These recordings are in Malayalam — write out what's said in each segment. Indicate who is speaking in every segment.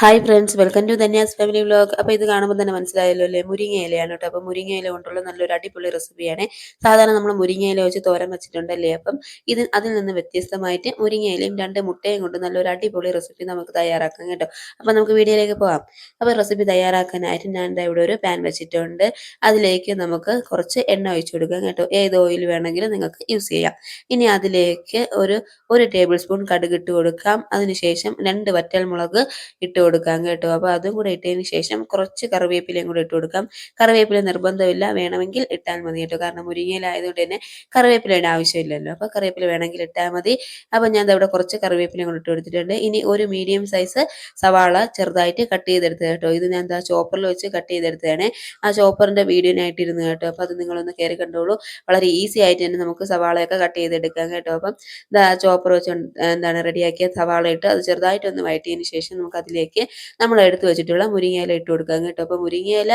Speaker 1: Hi friends welcome to Dhanya's family vlog അപ്പോൾ ഇത് കാണുമ്പോൾ തന്നെ മനസ്സിലായല്ലോ അല്ലേ? മുരിങ്ങ ഇലയാണ് കേട്ടോ. അപ്പോൾ മുരിങ്ങ ഇല കൊണ്ടുള്ള നല്ലൊരു അടിപൊളി റെസിപ്പിയാണ് സാധാരണ നമ്മൾ മുരിങ്ങ ഇല വെച്ച് തോരൻ വെച്ചിട്ടുണ്ടല്ലേ? അപ്പം ഇത് അതിൽ നിന്ന് വ്യത്യസ്തമായിട്ട് മുരിങ്ങ ഇലയും രണ്ട് മുട്ടയും കൊണ്ട് നല്ലൊരു അടിപൊളി റെസിപ്പി നമുക്ക് തയ്യാറാക്കാം കേട്ടോ. അപ്പോൾ നമുക്ക് വീഡിയോയിലേക്ക് പോകാം അപ്പോൾ റെസിപ്പി തയ്യാറാക്കാനായിട്ട് ഞാൻ ഇവിടെ ഒരു പാൻ വെച്ചിട്ടുണ്ട്. അതിലേക്ക് നമുക്ക് കുറച്ച് എണ്ണ ഒഴിച്ചു കൊടുക്കാം കേട്ടോ. ഏത് ഓയിൽ വേണമെങ്കിലും നിങ്ങൾക്ക് യൂസ് ചെയ്യാം. ഇനി അതിലേക്ക് ഒരു ഒരു ടേബിൾ സ്പൂൺ കടുക് ഇട്ട് കൊടുക്കാം. അതിനുശേഷം രണ്ട് വറ്റൽ മുളക് ഇട്ട് കൊടുക്കാം കേട്ടോ. അപ്പോൾ അതും കൂടെ ഇട്ടതിന് ശേഷം കുറച്ച് കറിവേപ്പിലയും കൂടെ ഇട്ട് കൊടുക്കാം. കറിവേപ്പില നിർബന്ധമില്ല. വേണമെങ്കിൽ ഇട്ടാൽ മതി കേട്ടോ. കാരണം മുരിങ്ങയിലായതുകൊണ്ട് തന്നെ കറിവേപ്പിലയുടെ ആവശ്യമില്ലല്ലോ. അപ്പോൾ കറിവേപ്പില വേണമെങ്കിൽ ഇട്ടാൽ മതി. അപ്പോൾ ഞാൻ ഇവിടെ കുറച്ച് കറിവേപ്പിലയും കൂടെ ഇട്ട് കൊടുത്തിട്ടുണ്ട്. ഇനി ഒരു മീഡിയം സൈസ് സവാള ചെറുതായിട്ട് കട്ട് ചെയ്തെടുത്ത് കേട്ടോ. ഇത് ഞാൻ എന്താ ചോപ്പറിൽ വെച്ച് കട്ട് ചെയ്തെടുത്തതാണ്. ആ ചോപ്പറിന്റെ വീഡിയോനായിട്ടിരുന്നു കേട്ടോ. അപ്പോൾ അത് നിങ്ങളൊന്ന് കയറി കണ്ടോളൂ. വളരെ ഈസി ആയിട്ട് തന്നെ നമുക്ക് സവാളയൊക്കെ കട്ട് ചെയ്തെടുക്കാം കേട്ടോ. അപ്പം ചോപ്പർ വെച്ച് എന്താണ് റെഡിയാക്കിയ സവാള ഇട്ട് അത് ചെറുതായിട്ടൊന്ന് വഴറ്റിയതിന് ശേഷം നമുക്ക് അതിലേക്ക് അതിലേക്ക് നമ്മൾ എടുത്തു വെച്ചിട്ടുള്ള മുരിങ്ങയില ഇട്ട് കൊടുക്കാം കേട്ടോ. അപ്പോൾ മുരിങ്ങയില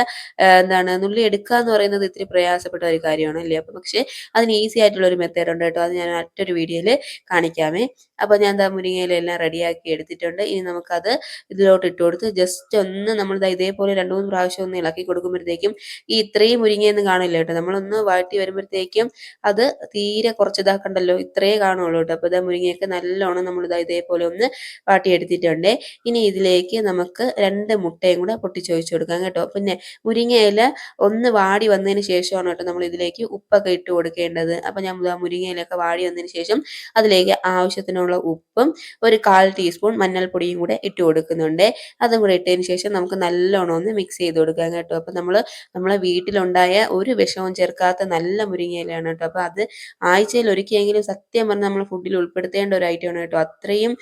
Speaker 1: എന്താണ് നുള്ളി എടുക്കുക എന്ന് പറയുന്നത് ഇത്തിരി പ്രയാസപ്പെട്ട ഒരു കാര്യമാണ് അല്ലേ അപ്പോൾ പക്ഷേ അതിന് ഈസി ആയിട്ടുള്ള ഒരു മെത്തേഡ് ഉണ്ട് കേട്ടോ. അത് ഞാൻ മറ്റൊരു വീഡിയോയിൽ കാണിക്കാമേ. അപ്പോൾ ഞാൻ എന്താ മുരിങ്ങയില എല്ലാം റെഡിയാക്കി എടുത്തിട്ടുണ്ട്. ഇനി നമുക്കത് ഇതിലോട്ട് ഇട്ട് കൊടുത്ത് ജസ്റ്റ് ഒന്ന് നമ്മൾ ഇതേപോലെ രണ്ട് മൂന്ന് പ്രാവശ്യം ഒന്ന് ഇളക്കി കൊടുക്കുമ്പോഴത്തേക്കും ഈ ഇത്രയും മുരിങ്ങയെന്ന് കാണില്ല കേട്ടോ. നമ്മളൊന്ന് വാട്ടി വരുമ്പോഴത്തേക്കും അത് തീരെ കുറച്ച് ഇതാക്കണ്ടല്ലോ ഇത്രയേ കാണുള്ളൂ കേട്ടോ. അപ്പോൾ ഇതാ മുരിങ്ങയൊക്കെ നല്ലോണം നമ്മൾ ഇതാ ഇതേപോലെ ഒന്ന് വാട്ടിയെടുത്തിട്ടുണ്ട്. ഇനി ഇതിലേക്ക് ഇതിലേക്ക് നമുക്ക് രണ്ട് മുട്ടയും കൂടെ പൊട്ടിച്ചൊഴിച്ച് കൊടുക്കാം കേട്ടോ. പിന്നെ മുരിങ്ങയില ഒന്ന് വാടി വന്നതിന് ശേഷമാണ് കേട്ടോ നമ്മൾ ഇതിലേക്ക് ഉപ്പൊക്കെ ഇട്ട് കൊടുക്കേണ്ടത്. അപ്പം ഞാൻ മുരിങ്ങയിലൊക്കെ വാടി വന്നതിന് ശേഷം അതിലേക്ക് ആവശ്യത്തിനുള്ള ഉപ്പും ഒരു കാൽ ടീസ്പൂൺ മഞ്ഞൾപ്പൊടിയും കൂടെ ഇട്ട് കൊടുക്കുന്നുണ്ട്. അതും കൂടെ ഇട്ടതിന് ശേഷം നമുക്ക് നല്ലോണം ഒന്ന് മിക്സ് ചെയ്ത് കൊടുക്കാം കേട്ടോ. അപ്പം നമ്മൾ നമ്മളെ വീട്ടിലുണ്ടായ ഒരു വിഷവും ചേർക്കാത്ത നല്ല മുരിങ്ങയിലാണ് കേട്ടോ. അപ്പം അത് ആഴ്ചയിൽ ഒരിക്കലെങ്കിലും സത്യം പറഞ്ഞാൽ നമ്മൾ ഫുഡിൽ ഉൾപ്പെടുത്തേണ്ട ഒരു ഐറ്റമാണ് കേട്ടോ. അത്രയും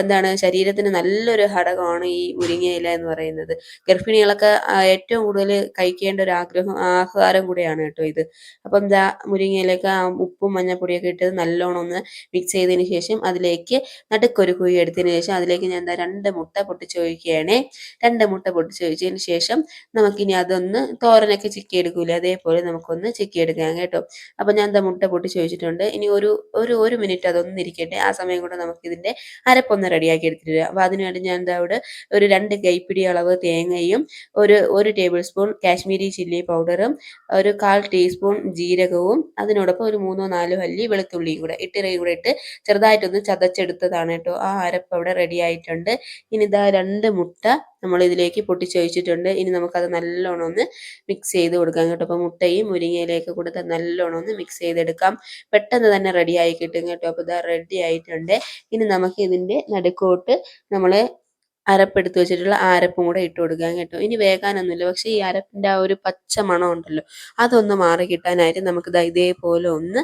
Speaker 1: എന്താണ് ശരീരത്തിന് നല്ലൊരു ഘടകമാണ് ഈ മുരിങ്ങയില എന്ന് പറയുന്നത്. ഗർഭിണികളൊക്കെ ഏറ്റവും കൂടുതൽ കഴിക്കേണ്ട ഒരു ആഗ്രഹം ആഹാരം കൂടെയാണ് കേട്ടോ ഇത്. അപ്പം ദാ മുരിങ്ങയിലേക്ക് ഉപ്പും മഞ്ഞപ്പൊടിയൊക്കെ ഇട്ട് നല്ലോണം ഒന്ന് മിക്സ് ചെയ്തതിന് ശേഷം അതിലേക്ക് നടുക്കൊരു കുഴി എടുത്തതിന് ശേഷം അതിലേക്ക് ഞാൻ എന്താ രണ്ട് മുട്ട പൊട്ടിച്ച് ഒഴിക്കുകയാണേ. രണ്ട് മുട്ട പൊട്ടിച്ച് ഒഴിച്ചതിന് ശേഷം നമുക്കിനി അതൊന്ന് തോരനൊക്കെ ചിക്കി എടുക്കൂലേ അതേപോലെ നമുക്കൊന്ന് ചിക്കി എടുക്കാം കേട്ടോ. അപ്പം ഞാൻ എന്താ മുട്ട പൊട്ടിച്ച് ഒഴിച്ചിട്ടുണ്ട്. ഇനി ഒരു ഒരു ഒരു മിനിറ്റ് അതൊന്നിരിക്കട്ടെ ആ സമയം കൊണ്ട് നമുക്കിതിന്റെ അരപ്പൊന്ന് റെഡിയാക്കി എടുത്തിട്ട് അപ്പോൾ അതിനുവേണ്ടി ഞാൻ എന്താ അവിടെ ഒരു രണ്ട് കൈപ്പിടി അളവ് തേങ്ങയും ഒരു ഒരു ടേബിൾ സ്പൂൺ കാശ്മീരി ചില്ലി പൗഡറും ഒരു കാൽ ടീസ്പൂൺ ജീരകവും അതിനോടൊപ്പം ഒരു മൂന്നോ നാലോ അല്ലി വെളുത്തുള്ളിയും കൂടെ ഇട്ടിറയും കൂടെ ഇട്ട് ചെറുതായിട്ടൊന്ന് ചതച്ചെടുത്തതാണ് കേട്ടോ. ആ അരപ്പ് അവിടെ റെഡി ആയിട്ടുണ്ട്. ഇനി ഇതാ രണ്ട് മുട്ട നമ്മൾ ഇതിലേക്ക് പൊട്ടിച്ചൊഴിച്ചിട്ടുണ്ട്. ഇനി നമുക്കത് നല്ലോണം ഒന്ന് മിക്സ് ചെയ്ത് കൊടുക്കാം കേട്ടോ. അപ്പോൾ മുട്ടയും മുരിങ്ങയിലേക്ക് കൊടുത്ത് നല്ലോണം ഒന്ന് മിക്സ് ചെയ്തെടുക്കാം. പെട്ടെന്ന് തന്നെ റെഡി ആയി കിട്ടും കേട്ടോ. അപ്പോൾ ഇതാ റെഡി ആയിട്ടുണ്ട്. ഇനി നമുക്ക് ഇതിന്റെ നടുക്കോട്ട് നമ്മൾ അരപ്പെടുത്ത് വെച്ചിട്ടുള്ള ആരപ്പും കൂടെ ഇട്ട് കൊടുക്കാം കേട്ടോ. ഇനി വേകാനൊന്നുമില്ല. പക്ഷേ ഈ അരപ്പിന്റെ ആ ഒരു പച്ച മണം ഉണ്ടല്ലോ അതൊന്ന് മാറി കിട്ടാനായിട്ട് നമുക്ക് ഇതേപോലെ ഒന്ന്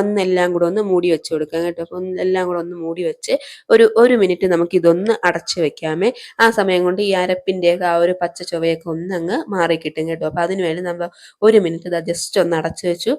Speaker 1: ഒന്നെല്ലാം കൂടെ ഒന്ന് മൂടി വെച്ച് കൊടുക്കാം കേട്ടോ. അപ്പം എല്ലാം കൂടെ ഒന്ന് മൂടി വെച്ച് ഒരു ഒരു മിനിറ്റ് നമുക്ക് ഇതൊന്ന് അടച്ച് വെക്കാമേ. ആ സമയം കൊണ്ട് ഈ അരപ്പിന്റെയൊക്കെ ആ ഒരു പച്ച ചുവയൊക്കെ ഒന്നങ്ങ് മാറി കിട്ടും കേട്ടോ. അപ്പം അതിനുവേണ്ടി നമ്മൾ ഒരു മിനിറ്റ് ജസ്റ്റ് ഒന്ന് അടച്ച് വെച്ചു.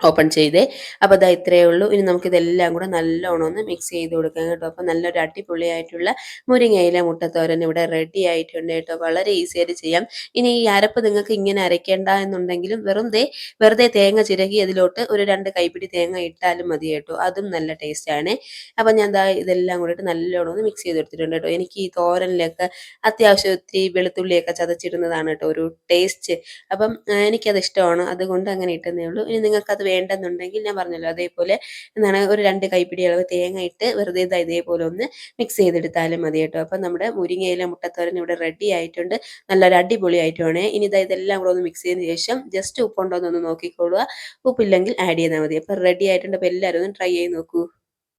Speaker 1: ഓപ്പൺ ചെയ്തേ. അപ്പോൾ അതാ ഇത്രയേ ഉള്ളൂ. ഇനി നമുക്കിതെല്ലാം കൂടെ നല്ലോണം ഒന്ന് മിക്സ് ചെയ്ത് കൊടുക്കാം കേട്ടോ. അപ്പോൾ നല്ലൊരു അടിപൊളിയായിട്ടുള്ള മുരിങ്ങയില മുട്ടത്തോരൻ ഇവിടെ റെഡി ആയിട്ടുണ്ട് കേട്ടോ. വളരെ ഈസി ആയിട്ട് ചെയ്യാം. ഇനി ഈ അരപ്പ് നിങ്ങൾക്ക് ഇങ്ങനെ അരയ്ക്കേണ്ട എന്നുണ്ടെങ്കിലും വെറുതെ വെറുതെ തേങ്ങ ചിരകി അതിലോട്ട് ഒരു രണ്ട് കൈപ്പിടി തേങ്ങ ഇട്ടാലും മതി കേട്ടോ. അതും നല്ല ടേസ്റ്റ് ആണ്. അപ്പോൾ ഞാൻ ദാ ഇതെല്ലാം കൂടിയിട്ട് നല്ലോണം ഒന്ന് മിക്സ് ചെയ്ത് എടുത്തിട്ടുണ്ട് കേട്ടോ. എനിക്ക് ഈ തോരനിലൊക്കെ അത്യാവശ്യം ഒത്തിരി വെളുത്തുള്ളിയൊക്കെ ചതച്ചിടുന്നതാണ് കേട്ടോ ഒരു ടേസ്റ്റ് അപ്പം എനിക്കത് ഇഷ്ടമാണ്. അതുകൊണ്ട് അങ്ങനെ ഇട്ടുന്നേ ഉള്ളൂ. ഇനി നിങ്ങൾക്കത് വേണ്ടെന്നുണ്ടെങ്കിൽ ഞാൻ പറഞ്ഞല്ലോ അതേപോലെ എന്താണ് ഒരു രണ്ട് കൈപ്പിടി അളവ് തേങ്ങ ഇട്ട് വെറുതെ ഇതാ ഇതേപോലെ ഒന്ന് മിക്സ് ചെയ്തെടുത്താലും മതി കേട്ടോ. അപ്പം നമ്മുടെ മുരിങ്ങയില മുട്ടത്തോരൻ ഇവിടെ റെഡി ആയിട്ടുണ്ട്. നല്ലൊരു അടിപൊളി ആയിട്ടുമാണ് ഇനി ഇതാ ഇതെല്ലാം കൂടെ ഒന്ന് മിക്സ് ചെയ്തതിന് ശേഷം ജസ്റ്റ് ഉപ്പുണ്ടോ എന്നൊന്ന് നോക്കിക്കൊള്ളുക ഉപ്പില്ലെങ്കിൽ ആഡ് ചെയ്താൽ മതി. അപ്പം റെഡി ആയിട്ടുണ്ട്. അപ്പം എല്ലാവരും ഒന്ന് ട്രൈ ചെയ്ത് നോക്കൂ.